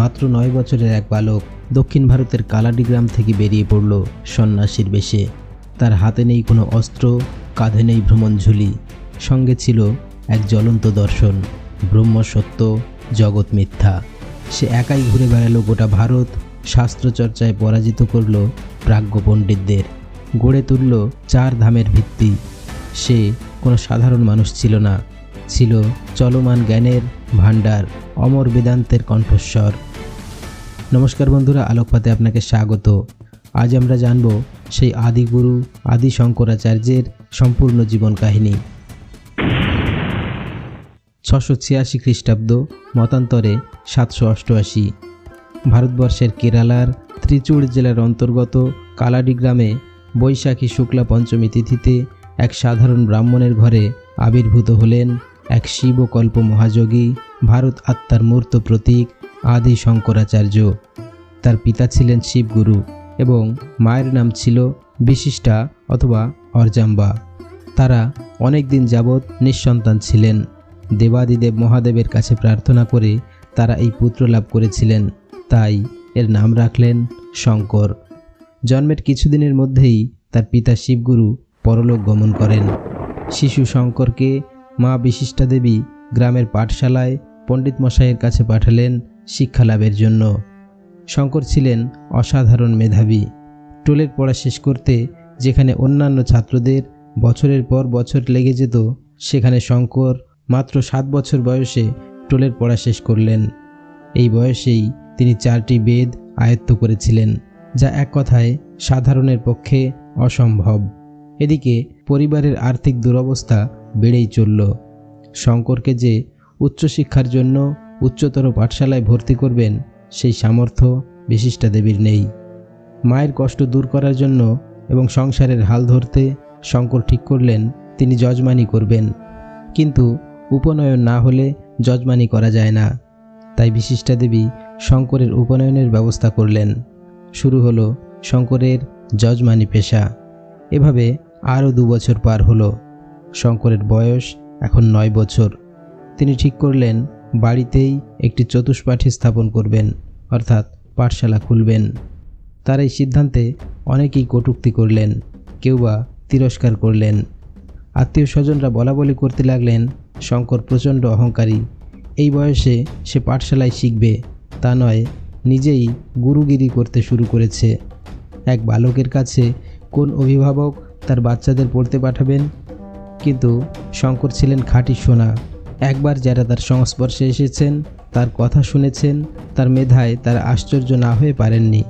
মাত্র নয় বছরের এক বালক দক্ষিণ ভারতের কালাডি গ্রাম থেকে বেরিয়ে পড়ল সন্ন্যাসীর বেশে। তার হাতে নেই কোনো অস্ত্র, কাঁধে নেই ভ্রমণ ঝুলি, সঙ্গে ছিল এক জ্বলন্ত দর্শন, ব্রহ্ম সত্য, জগৎ মিথ্যা। সে একাই ঘুরে বেড়ালো গোটা ভারত, শাস্ত্রচর্চায় পরাজিত করল প্রাজ্ঞ পণ্ডিতদের, গড়ে তুলল চার ধামের ভিত্তি। সে কোনো সাধারণ মানুষ ছিল না, ছিল চলমান জ্ঞানের ভাণ্ডার, অমর বেদান্তের কণ্ঠস্বর। নমস্কার বন্ধুরা, আলোকপাতে আপনাকে স্বাগত। আজ আমরা জানব সেই আদিগুরু, আদি শঙ্করাচার্যের সম্পূর্ণ জীবন কাহিনী। ছশো ছিয়াশি খ্রিস্টাব্দ, মতান্তরে সাতশো অষ্টআশি। ভারতবর্ষের কেরালার ত্রিচুড় জেলার অন্তর্গত কালাডি গ্রামে বৈশাখী শুক্লা পঞ্চমী তিথিতে এক সাধারণ ব্রাহ্মণের ঘরে আবির্ভূত হলেন এক শিবকল্প মহাযোগী, ভারত আত্মার মূর্ত প্রতীক আদি শঙ্করাচার্য। তার পিতা ছিলেন শিবগুরু এবং মায়ের নাম ছিল বিশিষ্টা অথবা অর্জাম্বা। তারা অনেক দিন যাবৎ নিঃসন্তান ছিলেন। দেবাদিদেব মহাদেবের কাছে প্রার্থনা করে তারা এই পুত্র লাভ করেছিলেন। তাই এর নাম রাখলেন শঙ্কর। জন্মের কিছুদিনের মধ্যেই তার পিতা শিবগুরু পরলোক গমন করেন। শিশু শঙ্করকে মা বিশিষ্টা দেবী গ্রামের পাঠশালায় পণ্ডিত মশাইয়ের কাছে পাঠালেন শিক্ষা লাভের জন্য। শঙ্কর ছিলেন অসাধারণ মেধাবী। টোলের পড়া শেষ করতে যেখানে অন্যান্য ছাত্রদের বছরের পর বছর লেগে যেত, সেখানে শঙ্কর মাত্র সাত বছর বয়সে টোলের পড়া শেষ করলেন। এই বয়সেই তিনি চারটি বেদ আয়ত্ত করেছিলেন, যা এক কথায় সাধারণের পক্ষে অসম্ভব। এদিকে পরিবারের আর্থিক দুরবস্থা বেড়েই চলল। শঙ্করকে যে উচ্চশিক্ষার জন্য উচ্চতর পাঠশালায় ভর্তি করবেন, সেই সামর্থ্য বিশিষ্টা দেবীর নেই। মায়ের কষ্ট দূর করার জন্য এবং সংসারের হাল ধরতে শঙ্কর ঠিক করলেন, তিনি যজমানি করবেন। কিন্তু উপনয়ন না হলে যজমানি করা যায় না। তাই বিশিষ্টা দেবী শঙ্করের উপনয়নের ব্যবস্থা করলেন। শুরু হলো শঙ্করের যজমানি পেশা। এভাবে আরও দু বছর পার হলো। শঙ্করের বয়স এখন নয় বছর। তিনি ঠিক করলেন বাড়িতেই একটি চতুষ্পাঠী স্থাপন করবেন, অর্থাৎ পাঠশালা খুলবেন। তার এই সিদ্ধান্তে অনেকেই কটূক্তি করলেন, কেউ বা তিরস্কার করলেন। আত্মীয় স্বজনরা বলা বলি করতে লাগলেন, শঙ্কর প্রচণ্ড অহংকারী, এই বয়সে সে পাঠশালায় শিখবে, তা নয়, নিজেই গুরুগিরি করতে শুরু করেছে। এক বালকের কাছে কোন অভিভাবক তার বাচ্চাদের পড়তে পাঠাবেন? কিন্তু শঙ্কর ছিলেন খাঁটি সোনা একবার যারা তার সংস্পর্শে এসেছেন, তার কথা শুনেছেন, তার মেধায় তারা আশ্চর্য না হয়ে পারেননি।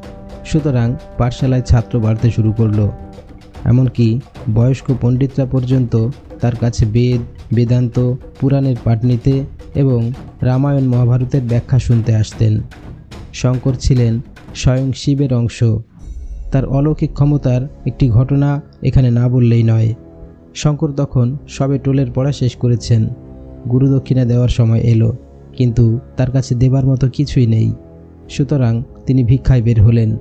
সুতরাং পাঠশালায় ছাত্র বাড়তে শুরু করল। এমনকি বয়স্ক পণ্ডিতরা পর্যন্ত তার কাছে বেদ, বেদান্ত, পুরাণের পাঠ নিতে এবং রামায়ণ মহাভারতের ব্যাখ্যা শুনতে আসতেন। শঙ্কর ছিলেন স্বয়ং শিবের অংশ। তার অলৌকিক ক্ষমতার একটি ঘটনা এখানে না বললেই নয়। শঙ্কর তখন সবে টোলের পড়া শেষ করেছেন। গুরুদক্ষিণা দেওয়ার সময় এলো, কিন্তু তার কাছে দেবার মতো কিছুই নেই। সুতরাং তিনি ভিক্ষায় বের হলেন।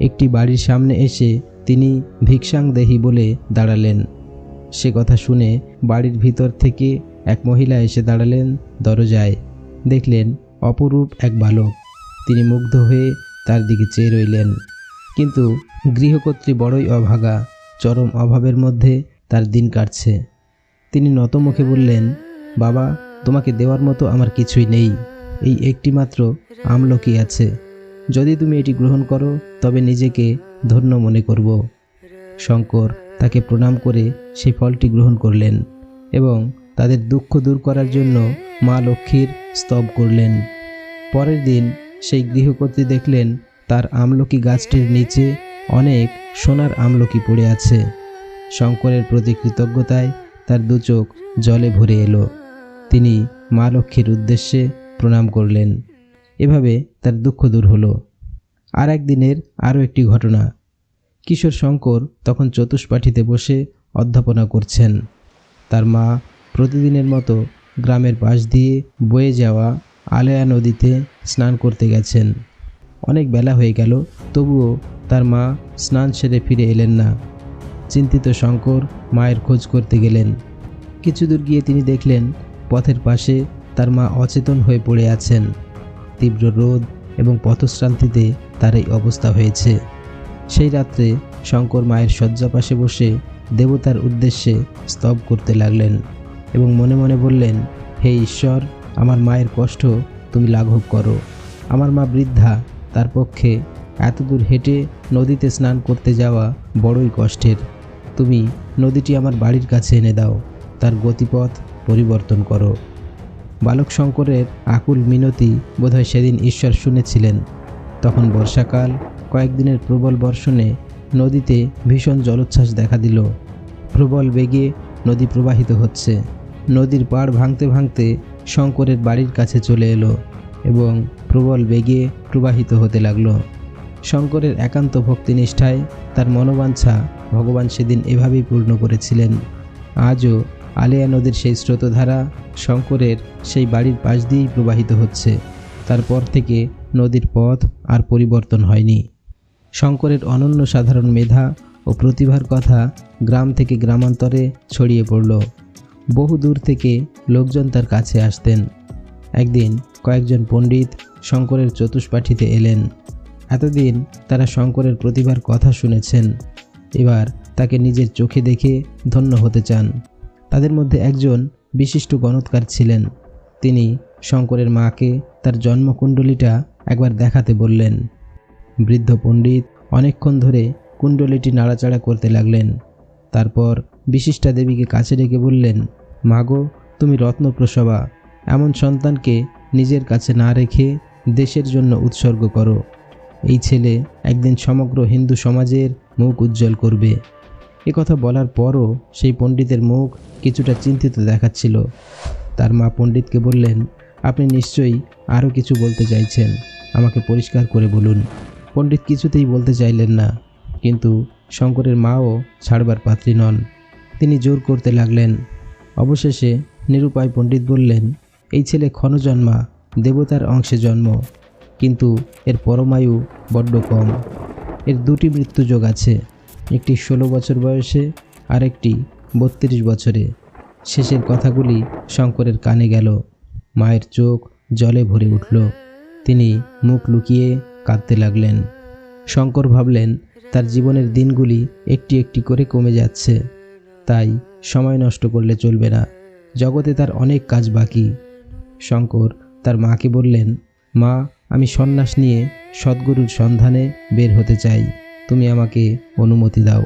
একটি বাড়ির সামনে এসে তিনি ভিক্ষাং দেহি বলে দাঁড়ালেন। সে কথা শুনে বাড়ির ভিতর থেকে এক মহিলা এসে দাঁড়ালেন দরজায়। দেখলেন অপরূপ এক বালক। তিনি মুগ্ধ হয়ে তার দিকে চেয়ে রইলেন। কিন্তু গৃহকর্ত্রী বড়ই অভাগা, চরম অভাবের মধ্যে তার দিন কাটছে। তিনি নতমুখে বললেন বাবা, তোমাকে দেওয়ার মতো আমার কিছুই নেই। এই একটি মাত্র আমলকি আছে। যদি তুমি এটি গ্রহণ করো, তবে নিজেকে ধন্য মনে করব। শঙ্কর তাকে প্রণাম করে সেই ফলটি গ্রহণ করলেন এবং তাদের দুঃখ দূর করার জন্য মা লক্ষ্মীর স্তব করলেন। পরের দিন সেই গৃহকর্ত্রী দেখলেন তার আমলকি গাছটির নিচে অনেক সোনার আমলকি পড়ে আছে। শঙ্করের প্রতি কৃতজ্ঞতায় তার দু চোখ জলে ভরে এলো। তিনি মা লক্ষ্মীর উদ্দেশ্যে প্রণাম করলেন। এভাবে তার দুঃখ দূর হলো। আর একদিনের আরও একটি ঘটনা। কিশোর শঙ্কর তখন চতুষ্পাঠীতে বসে অধ্যাপনা করছেন। তার মা প্রতিদিনের মতো গ্রামের পাশ দিয়ে বয়ে যাওয়া আলেয়া নদীতে স্নান করতে গেছেন। অনেক বেলা হয়ে গেল, তবুও তার মা স্নান সেরে ফিরে এলেন না। চিন্তিত শঙ্কর মায়ের খোঁজ করতে গেলেন। কিছু দূর গিয়ে তিনি দেখলেন পথের পাশে তার মা অচেতন হয়ে পড়ে আছেন। তীব্র রোদ এবং পথশ্রান্তিতে তার এই অবস্থা হয়েছে। সেই রাত্রে শঙ্কর মায়ের শয্যা পাশে বসে দেবতার উদ্দেশ্যে স্তব করতে লাগলেন এবং মনে মনে বললেন, হে ঈশ্বর, আমার মায়ের কষ্ট তুমি লাঘব করো। আমার মা বৃদ্ধা, তার পক্ষে এতদূর হেঁটে নদীতে স্নান করতে যাওয়া বড়ই কষ্টের। তুমি নদীটি আমার বাড়ির কাছে এনে দাও। তার গতিপথ পরিবর্তন করো। বালক শঙ্করের আকুল মিনতি বোধহয় সেদিন ঈশ্বর শুনেছিলেন। তখন বর্ষাকাল, কয়েকদিনের প্রবল বর্ষণে নদীতে ভীষণ জলোচ্ছ্বাস দেখা দিল। প্রবল বেগে নদী প্রবাহিত হচ্ছে। নদীর পাড় ভাঙতে ভাঙতে শঙ্করের বাড়ির কাছে চলে এলো এবং প্রবল বেগে প্রবাহিত হতে লাগল। শঙ্করের একান্ত ভক্তিনিষ্ঠায় তার মনোবাঞ্ছা ভগবান সেদিন এভাবেই পূর্ণ করেছিলেন। আজও আলেয়া নদীর সেই স্রোতধারা শঙ্করের সেই বাড়ির পাশ দিয়েই প্রবাহিত হচ্ছে। তারপর থেকে নদীর পথ আর পরিবর্তন হয়নি। শঙ্করের অনন্য সাধারণ মেধা ও প্রতিভার কথা গ্রাম থেকে গ্রামান্তরে ছড়িয়ে পড়ল। বহু দূর থেকে লোকজন তার কাছে আসতেন। একদিন কয়েকজন পণ্ডিত শঙ্করের চতুষ্পাঠিতে এলেন। এতদিন তারা শঙ্করের প্রতিভার কথা শুনেছেন। এবার তাকে নিজের চোখে দেখে ধন্য হতে চান। তাদের মধ্যে একজন বিশিষ্ট গণৎকার ছিলেন। তিনি শঙ্করের মাকে তার জন্মকুণ্ডলীটা একবার দেখাতে বললেন। বৃদ্ধ পণ্ডিত অনেকক্ষণ ধরে কুণ্ডলীটি নাড়াচাড়া করতে লাগলেন। তারপর বিশিষ্টা দেবীকে কাছে ডেকে বললেন, মাগো, তুমি রত্নপ্রসবা। এমন সন্তানকে নিজের কাছে না রেখে দেশের জন্য উৎসর্গ করো। এই ছেলে একদিন সমগ্র হিন্দু সমাজের মুখ উজ্জ্বল করবে। কথা বলার পরও সেই পণ্ডিতের মুখ কিছুটা চিন্তিত দেখাচ্ছিল। তার মা পণ্ডিতকে বললেন, আপনি নিশ্চয়ই আরও কিছু বলতে চাইছেন। আমাকে পরিষ্কার করে বলুন পণ্ডিত কিছুতেই বলতে চাইলেন না, কিন্তু শঙ্করের মাও ছাড়বার পাত্রী নন। তিনি জোর করতে লাগলেন। অবশেষে নিরুপায় পণ্ডিত বললেন, এই ছেলে ক্ষণজন্মা, দেবতার অংশে জন্ম, কিন্তু এর পরমায়ু বড্ড কম। এর দুটি মৃত্যুযোগ আছে। একটি ষোলো বছর বয়সে আর একটি বত্রিশ বছরে। শেষের কথাগুলি শঙ্করের কানে গেল। মায়ের চোখ জলে ভরে উঠল। তিনি মুখ লুকিয়ে কাঁদতে লাগলেন। শঙ্কর ভাবলেন, তার জীবনের দিনগুলি একটি একটি করে কমে যাচ্ছে। তাই সময় নষ্ট করলে চলবে না। জগতে তার অনেক কাজ বাকি। শঙ্কর তার মাকে বললেন, মা, আমি সন্ন্যাস নিয়ে সদ্গুরুর সন্ধানে বের হতে চাই। তুমি আমাকে অনুমতি দাও।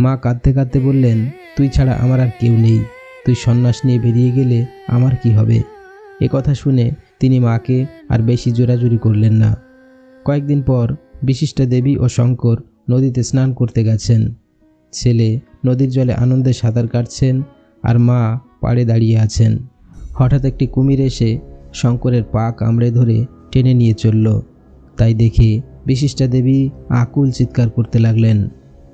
মা কাঁদতে কাঁদতে বললেন, তুই ছাড়া আমার আর কেউ নেই। তুই সন্ন্যাস নিয়ে বেরিয়ে গেলে আমার কি হবে? এ কথা শুনে তিনি মাকে আর বেশি জোরাজুরি করলেন না। কয়েকদিন পর বিশিষ্টা দেবী ও শঙ্কর নদীতে স্নান করতে গেছেন। ছেলে নদীর জলে আনন্দে সাঁতার কাটছেন আর মা পাড়ে দাঁড়িয়ে আছেন। হঠাৎ একটি কুমির এসে শঙ্করের পা কামড়ে ধরে টেনে নিয়ে চলল। তাই দেখে বিশিষ্টা দেবী আকুল চিৎকার করতে লাগলেন।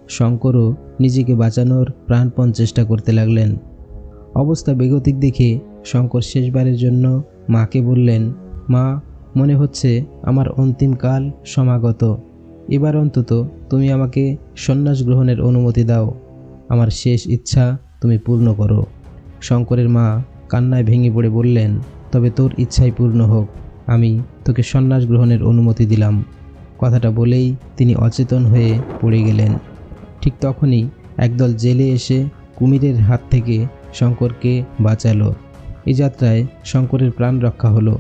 শঙ্করও নিজেকে বাঁচানোর প্রাণপণ চেষ্টা করতে লাগলেন। অবস্থা বেগতিক দেখে শঙ্কর শেষবারের জন্য মাকে বললেন, মা, মনে হচ্ছে আমার অন্তিম কাল সমাগত। এবার অন্তত তুমি আমাকে সন্ন্যাস গ্রহণের অনুমতি দাও। আমার শেষ ইচ্ছা তুমি পূর্ণ করো। শঙ্করের মা কান্নায় ভেঙে পড়ে বললেন, তবে তোর ইচ্ছাই পূর্ণ হোক। আমি তোকে সন্ন্যাস গ্রহণের অনুমতি দিলাম। কথাটা বলেই তিনি অচেতন হয়ে পড়ে গেলেন। ঠিক তখনই একদল জেলে এসে কুমিরের হাত থেকে শঙ্করকে বাঁচালো। এই যাত্রায় শঙ্করের প্রাণ রক্ষা হলো।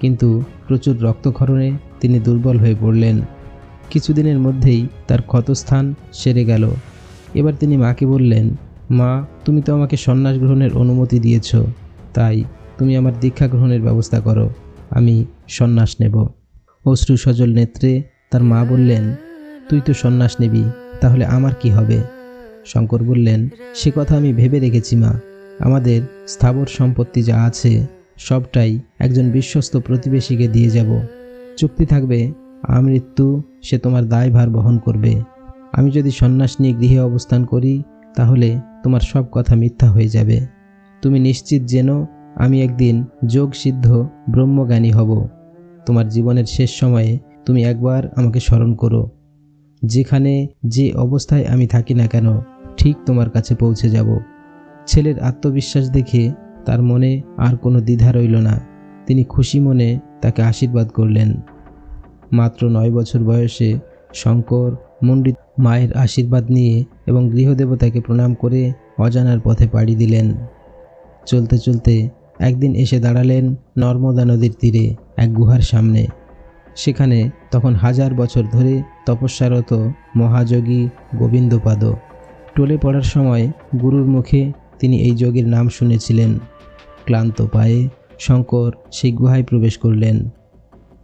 কিন্তু প্রচুর রক্তক্ষরণে তিনি দুর্বল হয়ে পড়লেন। কিছুদিনের মধ্যেই তার ক্ষতস্থান সেরে গেল। এবার তিনি মাকে বললেন, মা, তুমি তো আমাকে সন্ন্যাস গ্রহণের অনুমতি দিয়েছ। তাই তুমি আমার দীক্ষা গ্রহণের ব্যবস্থা করো। আমি সন্ন্যাস নেব। অশ্রু সজল নেত্রে তার মা বললেন, তুই তো সন্ন্যাস নিবি, তাহলে আমার কি হবে? শঙ্কর বললেন, সে কথা আমি ভেবে রেখেছি মা। আমাদের স্থাবর সম্পত্তি যা আছে, সবটাই একজন বিশ্বস্ত প্রতিবেশীকে দিয়ে যাব। চুক্তি থাকবে আমৃত্যু সে তোমার দায়ভার বহন করবে। আমি যদি সন্ন্যাস নিয়ে গৃহে অবস্থান করি, তাহলে তোমার সব কথা মিথ্যা হয়ে যাবে। তুমি নিশ্চিত যেন আমি একদিন যোগসিদ্ধ ব্রহ্মজ্ঞানী হব। তোমার জীবনের শেষ সময়ে তুমি একবার আমাকে স্মরণ করো। যেখানে যে অবস্থায় আমি থাকি না কেন, ঠিক তোমার কাছে পৌঁছে যাব। ছেলের আত্মবিশ্বাস দেখে তার মনে আর কোনো দ্বিধা রইল না। তিনি খুশি মনে তাকে আশীর্বাদ করলেন। মাত্র নয় বছর বয়সে শঙ্কর মণ্ডিত মায়ের আশীর্বাদ নিয়ে এবং গৃহদেবতাকে প্রণাম করে অজানার পথে পাড়ি দিলেন। চলতে চলতে একদিন এসে দাঁড়ালেন নর্মদা নদীর তীরে এক গুহার সামনে। সেখানে তখন হাজার বছর ধরে তপস্যারত মহাযোগী গোবিন্দপাদ। টলে পড়ার সময় গুরুর মুখে তিনি এই যোগীর নাম শুনেছিলেন। ক্লান্ত পায়ে শঙ্কর সেই গুহায় প্রবেশ করলেন।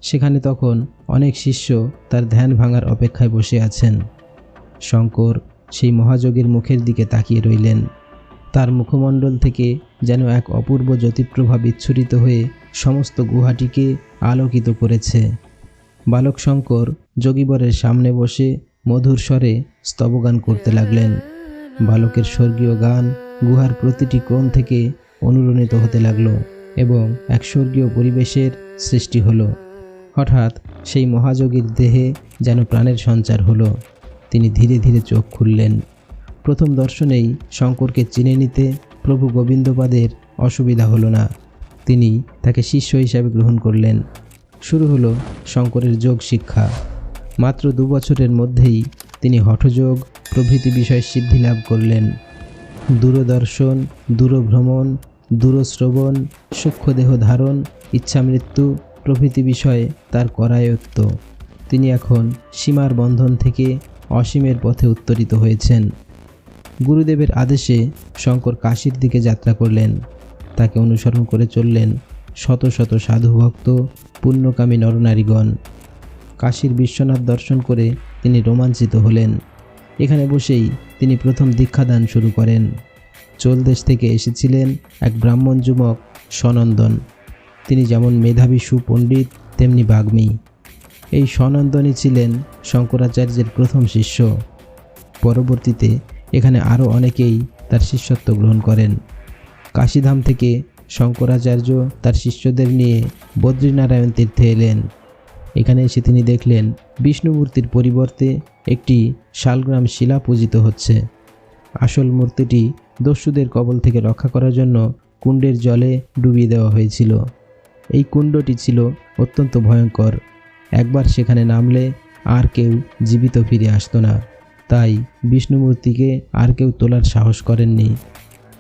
সেখানে তখন অনেক শিষ্য তার ধ্যান ভাঙার অপেক্ষায় বসে আছেন। শঙ্কর সেই মহাযোগের মুখের দিকে তাকিয়ে রইলেন। তার মুখমণ্ডল থেকে যেন এক অপূর্ব জ্যোতিপ্রভা বিচ্ছুরিত হয়ে সমস্ত গুহাটিকে আলোকিত করেছে। বালক শঙ্কর যোগীবরের সামনে বসে মধুর স্বরে স্তবগান করতে লাগলেন। বালকের স্বর্গীয় গান গুহার প্রতিটি কোণ থেকে অনুরণিত হতে লাগল এবং এক স্বর্গীয় পরিবেশের সৃষ্টি হলো। হঠাৎ সেই মহাযোগীর দেহে যেন প্রাণের সঞ্চার হলো। তিনি ধীরে ধীরে চোখ খুললেন। প্রথম দর্শনেই শঙ্করকে চিনে নিতে প্রভু গোবিন্দপাদের অসুবিধা হলো না। তিনি তাকে শিষ্য হিসাবে গ্রহণ করলেন। শুরু হলো শঙ্করের যোগ শিক্ষা। মাত্র দু বছরের মধ্যেই তিনি হঠযোগ, প্রভৃতি বিষয়ে সিদ্ধি লাভ করলেন। দূরদর্শন, দূরভ্রমণ, দূরশ্রবণ, সূক্ষ্মদেহ ধারণ, ইচ্ছামৃত্যু প্রভৃতি বিষয়ে তার করায়ত্ত। তিনি এখন সীমার বন্ধন থেকে অসীমের পথে উত্তরিত হয়েছেন। গুরুদেবের আদেশে শঙ্কর কাশীর দিকে যাত্রা করলেন। তাকে অনুসরণ করে চললেন শত শত সাধুভক্ত পুণ্যকামী নরনারীগণ। কাশীর বিশ্বনাথ দর্শন করে তিনি রোমাঞ্চিত হলেন। এখানে বসেই তিনি প্রথম দীক্ষাদান শুরু করেন। চোল দেশ থেকে এসেছিলেন এক ব্রাহ্মণ যুবক সনন্দন তিনি যেমন মেধাবী সুপণ্ডিত, তেমনি বাগ্মী। এই সনন্দনই ছিলেন শঙ্করাচার্যের প্রথম শিষ্য। পরবর্তীতে এখানে আরও অনেকেই তার শিষ্যত্ব গ্রহণ করেন। কাশীধাম থেকে শঙ্করাচার্য তার শিষ্যদের নিয়ে বদ্রীনারায়ণ তীর্থে এলেন। এখানে এসে তিনি দেখলেন, বিষ্ণুমূর্তির পরিবর্তে একটি শালগ্রাম শিলা পূজিত হচ্ছে। আসল মূর্তিটি দস্যুদের কবল থেকে রক্ষা করার জন্য কুণ্ডের জলে ডুবিয়ে দেওয়া হয়েছিল। এই কুণ্ডটি ছিল অত্যন্ত ভয়ঙ্কর। একবার সেখানে নামলে আর কেউ জীবিত ফিরে আসতো না। তাই বিষ্ণুমূর্তিকে আর কেউ তোলার সাহস করেননি।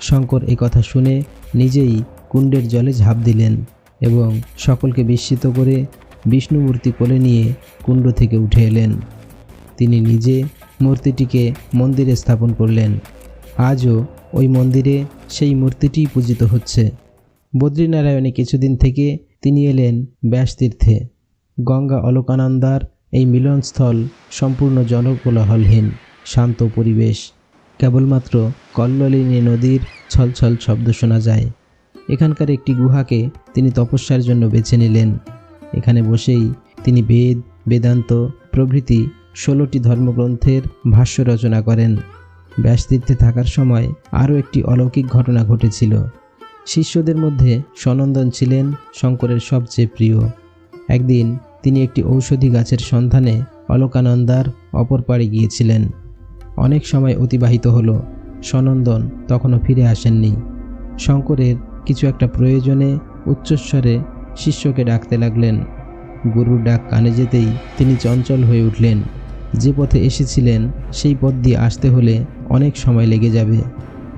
শঙ্কর কথা শুনে নিজেই কুণ্ডের জলে ঝাঁপ দিলেন এবং সকলকে বিস্মিত করে বিষ্ণুমূর্তি কোলে নিয়ে কুণ্ড থেকে উঠে এলেন। তিনি নিজে মূর্তিটিকে মন্দিরে স্থাপন করলেন। আজও ওই মন্দিরে সেই মূর্তিটিই পূজিত হচ্ছে। বদ্রীনারায়ণে কিছুদিন থেকে তিনি এলেন ব্যাসতীর্থে। গঙ্গা অলোকানন্দার এই মিলনস্থল সম্পূর্ণ জনকোলাহলহীন, শান্ত পরিবেশ। কেবলমাত্র কল্লোলিনী নদীর ছলছল শব্দ শোনা যায়। এখানকার একটি গুহাকে তিনি তপস্যার জন্য বেছে নিলেন। এখানে বসেই তিনি বেদ, বেদান্ত প্রভৃতি ষোলোটি ধর্মগ্রন্থের ভাষ্য রচনা করেন। ব্যাসতীর্থে থাকার সময় আরও একটি অলৌকিক ঘটনা ঘটেছিল। শিষ্যদের মধ্যে সনন্দন ছিলেন শঙ্করের সবচেয়ে প্রিয়। একদিন তিনি একটি ঔষধি গাছের সন্ধানে অলোকানন্দার অপর পাড়ে গিয়েছিলেন। অনেক সময় অতিবাহিত হলো। সনন্দন তখনও ফিরে আসেননি। শঙ্করের কিছু একটা প্রয়োজনে উচ্চস্বরে শিষ্যকে ডাকতে লাগলেন। গুরুর ডাক কানে যেতেই তিনি চঞ্চল হয়ে উঠলেন। যে পথে এসেছিলেন, সেই পথ দিয়ে আসতে হলে অনেক সময় লেগে যাবে।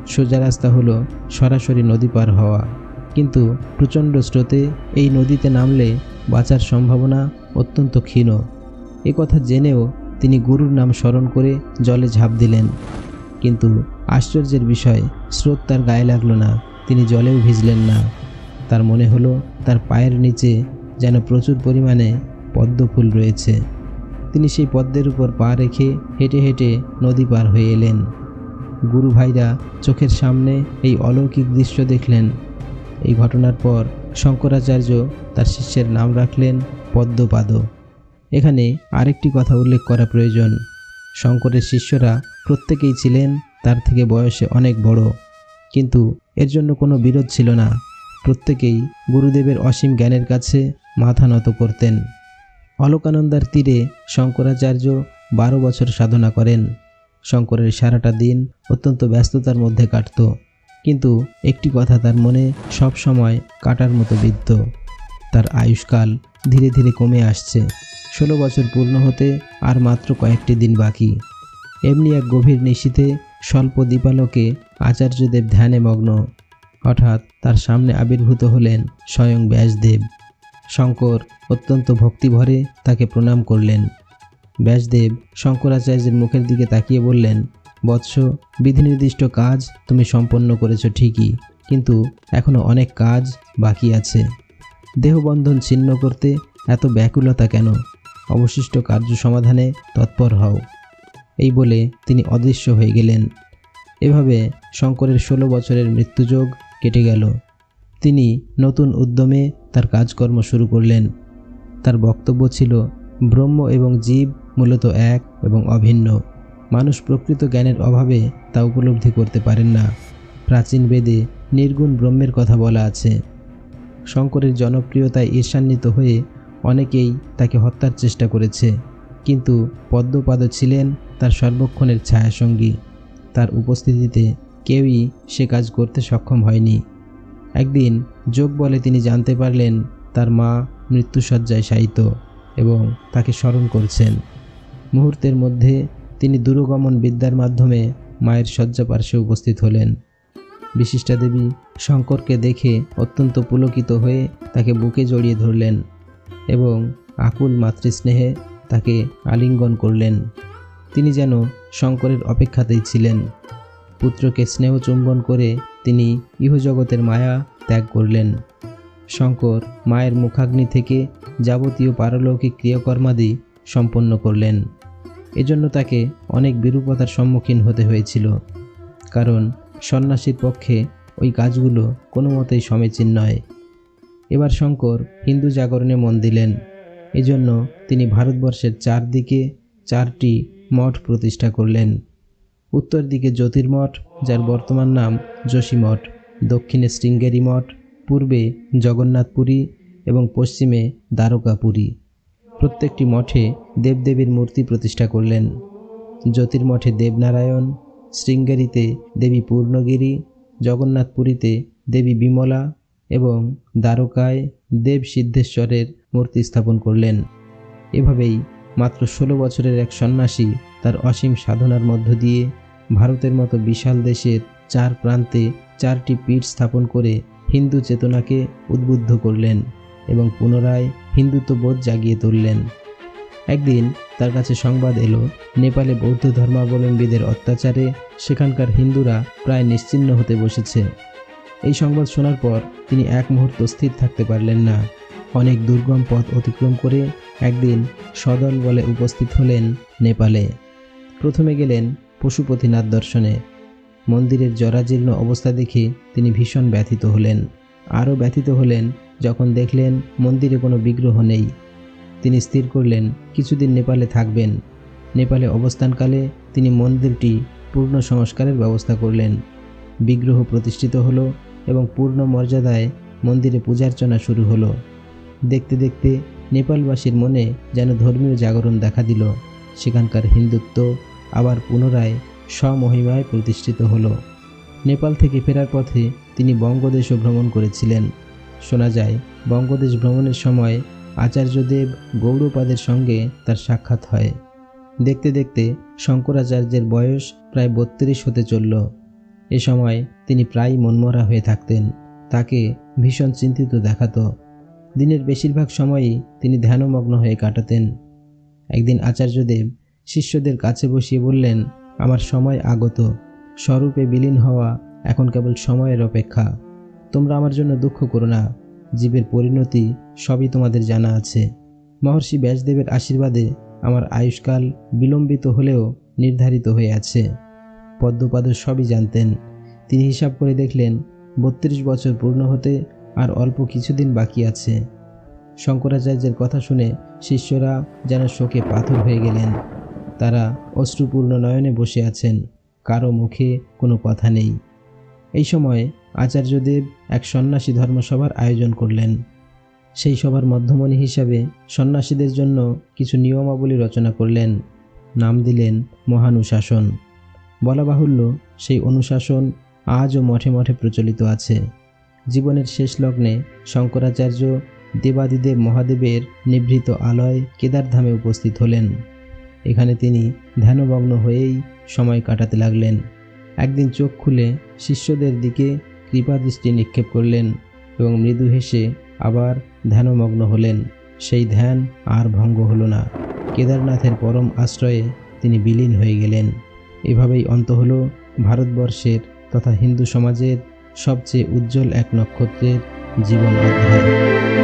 সোজা রাস্তা হলো সরাসরি নদী পার হওয়া। কিন্তু প্রচণ্ড স্রোতে এই নদীতে নামলে বাঁচার সম্ভাবনা অত্যন্ত ক্ষীণ। এ কথা জেনেও তিনি গুরুর নাম স্মরণ করে জলে ঝাঁপ দিলেন। কিন্তু আশ্চর্যের বিষয়, স্রোত তার গায়ে লাগল না। তিনি জলেও ভিজলেন না। তার মনে হলো, তার পায়ের নিচে যেন প্রচুর পরিমাণে পদ্ম ফুল রয়েছে। তিনি সেই পদ্মের উপর পা রেখে হেঁটে হেঁটে নদী পার হয়ে এলেন। গুরু ভাইরা চোখের সামনে এই অলৌকিক দৃশ্য দেখলেন। এই ঘটনার পর শঙ্করাচার্য তার শিষ্যের নাম রাখলেন পদ্মপাদ। এখানে আরেকটি কথা উল্লেখ করা প্রয়োজন। শঙ্করের শিষ্যরা প্রত্যেকেই ছিলেন তার থেকে বয়সে অনেক বড়। কিন্তু এর জন্য কোনো বিরোধ ছিল না। প্রত্যেকেই গুরুদেবের অসীম জ্ঞানের কাছে মাথা নত করতেন। অলোকানন্দার তীরে শঙ্করাচার্য বারো বছর সাধনা করেন। শঙ্করের সারাটা দিন অত্যন্ত ব্যস্ততার মধ্যে কাটত, কিন্তু একটি কথা তার মনে সব সময় কাটার মতো বিদ্ধ। তার আয়ুষ্কাল ধীরে ধীরে কমে আসছে। ষোলো বছর পূর্ণ হতে আর মাত্র কয়েকটি দিন বাকি। এমনি এক গভীর নিশীতে স্বল্প দীপালোকে আচার্যদেব ধ্যানে মগ্ন। হঠাৎ তার সামনে আবির্ভূত হলেন স্বয়ং ব্যাসদেব। শঙ্কর অত্যন্ত ভক্তিভরে তাকে প্রণাম করলেন। ব্যাসদেব শঙ্করাচার্যের মুখের দিকে তাকিয়ে বললেন, বৎস, বিধিনির্দিষ্ট কাজ তুমি সম্পন্ন করেছ ঠিকই, কিন্তু এখনও অনেক কাজ বাকি আছে। দেহবন্ধন ছিন্ন করতে এত ব্যাকুলতা কেন? অবশিষ্ট কার্য সমাধানে তৎপর হও। এই বলে তিনি অদৃশ্য হয়ে গেলেন। এভাবে শঙ্করের ষোলো বছরের মৃত্যুযোগ কেটে গেল। তিনি নতুন উদ্যমে তার কাজকর্ম শুরু করলেন। তার বক্তব্য ছিল, ব্রহ্ম এবং জীব মূলত এক এবং অভিন্ন। মানুষ প্রকৃত জ্ঞানের অভাবে তা উপলব্ধি করতে পারেন না। প্রাচীন বেদে নির্গুণ ব্রহ্মের কথা বলা আছে। শঙ্করের জনপ্রিয়তায় ঈর্ষান্বিত হয়ে অনেকেই তাকে হত্যার চেষ্টা করেছে। কিন্তু পদ্মপাদ ছিলেন তার সর্বক্ষণের ছায়াসঙ্গী। তার উপস্থিতিতে কেউই সে কাজ করতে সক্ষম হয়নি। একদিন যোগ বলে তিনি জানতে পারলেন তার মা মৃত্যুসজ্জায় শায়িত এবং তাকে স্মরণ করছেন। মুহূর্তের মধ্যে তিনি দূরগমন বিদ্যার মাধ্যমে মায়ের শয্যা পার্শ্বে উপস্থিত হলেন। বিশিষ্টা দেবী শঙ্করকে দেখে অত্যন্ত পুলকিত হয়ে তাকে বুকে জড়িয়ে ধরলেন এবং আকুল মাতৃস্নেহে তাকে আলিঙ্গন করলেন। তিনি যেন শঙ্করের অপেক্ষাতেই ছিলেন। পুত্রকে স্নেহ চুম্বন করে তিনি ইহজগতের মায়া ত্যাগ করলেন। শঙ্কর মায়ের মুখাগ্নি থেকে যাবতীয় পারলৌকিক ক্রিয়াকর্মাদি সম্পন্ন করলেন। এজন্য তাকে অনেক বিরূপতার সম্মুখীন হতে হয়েছিল। কারণ সন্ন্যাসীর পক্ষে ওই কাজগুলো কোনো মতেই সমীচীন নয়। এবার শঙ্কর হিন্দু জাগরণে মন দিলেন। এজন্য তিনি ভারতবর্ষের চারদিকে চারটি মঠ প্রতিষ্ঠা করলেন। উত্তর দিকে জ্যোতির্মঠ, যার বর্তমান নাম যোশীমঠ দক্ষিণে শৃঙ্গেরি মঠ, পূর্বে জগন্নাথপুরী এবং পশ্চিমে দ্বারকাপুরী। প্রত্যেকটি মঠে দেবদেবীর মূর্তি প্রতিষ্ঠা করলেন। জ্যোতির্মঠে দেবনারায়ণ, শৃঙ্গেরিতে দেবী পূর্ণগিরি, জগন্নাথপুরীতে দেবী বিমলা এবং দ্বারকায় দেব সিদ্ধেশ্বরের মূর্তি স্থাপন করলেন। এভাবেই মাত্র ষোলো বছরের এক সন্ন্যাসী তার অসীম সাধনার মধ্য দিয়ে ভারতের মতো বিশাল দেশের চার প্রান্তে চারটি পীঠ স্থাপন করে হিন্দু চেতনাকে উদ্বুদ্ধ করলেন এবং পুনরায় হিন্দুত্ববোধ জাগিয়ে তুললেন। একদিন তার কাছে সংবাদ এলো, নেপালে বৌদ্ধ ধর্মাবলম্বীদের অত্যাচারে সেখানকার হিন্দুরা প্রায় নিশ্চিহ্ন হতে বসেছে। এই সংবাদ শোনার পর তিনি এক মুহূর্ত স্থির থাকতে পারলেন না। অনেক দুর্গম পথ অতিক্রম করে একদিন সদল বলে উপস্থিত হলেন নেপালে। প্রথমে গেলেন পশুপতিনাথ দর্শনে। মন্দিরের জরাজীর্ণ অবস্থা দেখে তিনি ভীষণ ব্যথিত হলেন। আরও ব্যথিত হলেন যখন দেখলেন মন্দিরে কোনো বিগ্রহ নেই। তিনি স্থির করলেন, কিছুদিন নেপালে থাকবেন। নেপালে অবস্থানকালে তিনি মন্দিরটি পূর্ণ সংস্কারের ব্যবস্থা করলেন। বিগ্রহ প্রতিষ্ঠিত হলো এবং পূর্ণ মর্যাদায় মন্দিরে পূজার্চনা শুরু হলো। দেখতে দেখতে নেপালবাসীর মনে যেন ধর্মীয় জাগরণ দেখা দিল। সেখানকার হিন্দুত্ব আবার পুনরায় স্বমহিমায় প্রতিষ্ঠিত হলো। নেপাল থেকে ফেরার পথে তিনি বঙ্গদেশও ভ্রমণ করেছিলেন। শোনা যায়, বঙ্গদেশ ভ্রমণের সময় আচার্যদেব গৌরপাদের সঙ্গে তার সাক্ষাৎ হয়। দেখতে দেখতে শঙ্করাচার্যের বয়স প্রায় বত্রিশ হতে চলল। এ সময় তিনি প্রায় মনমরা হয়ে থাকতেন। তাকে ভীষণ চিন্তিত দেখাতো। দিনের বেশিরভাগ সময়ই তিনি ধ্যানমগ্ন হয়ে কাটাতেন। একদিন আচার্যদেব শিষ্যদের কাছে বসিয়ে বললেন, আমার সময় আগত। স্বরূপে বিলীন হওয়া এখন কেবল সময়ের অপেক্ষা। তোমরা আমার জন্য দুঃখ করো না। জীবের পরিণতি সবই তোমাদের জানা আছে। মহর্ষি ব্যাসদেবের আশীর্বাদে আমার আয়ুষ্কাল বিলম্বিত হলেও নির্ধারিত হয়ে আছে। পদ্মপাদ সবই জানতেন। তিনি হিসাব করে দেখলেন, বত্রিশ বছর পূর্ণ হতে আর অল্প কিছুদিন বাকি আছে। শঙ্করাচার্যের কথা শুনে শিষ্যরা যেন শোকে পাথর হয়ে গেলেন। তারা অশ্রুপূর্ণ নয়নে বসে আছেন, কারও মুখে কোনো কথা নেই। এই সময় আচার্যদেব এক সন্ন্যাসী ধর্মসভার আয়োজন করলেন। সেই সভার মধ্যমণি হিসাবে সন্ন্যাসীদের জন্য কিছু নিয়মাবলী রচনা করলেন। নাম দিলেন মহানুশাসন। বলা বাহুল্য সেই অনুশাসন আজও মঠে মঠে প্রচলিত আছে। জীবনের শেষ লগ্নে শঙ্করাচার্য দেবাদিদেব মহাদেবের নিভৃত আলয় কেদারধামে উপস্থিত হলেন। এখানে তিনি ধ্যানমগ্ন হয়েই সময় কাটাতে লাগলেন। একদিন চোখ খুলে শিষ্যদের দিকে কৃপাদৃষ্টি নিক্ষেপ করলেন এবং মৃদু হেসে আবার ধ্যানমগ্ন হলেন। সেই ধ্যান আর ভঙ্গ হলো না। কেদারনাথের পরম আশ্রয়ে তিনি বিলীন হয়ে গেলেন। এভাবেই অন্ত হলো ভারতবর্ষের তথা হিন্দু সমাজের সবচেয়ে উজ্জ্বল এক নক্ষত্রের জীবন অধ্যায়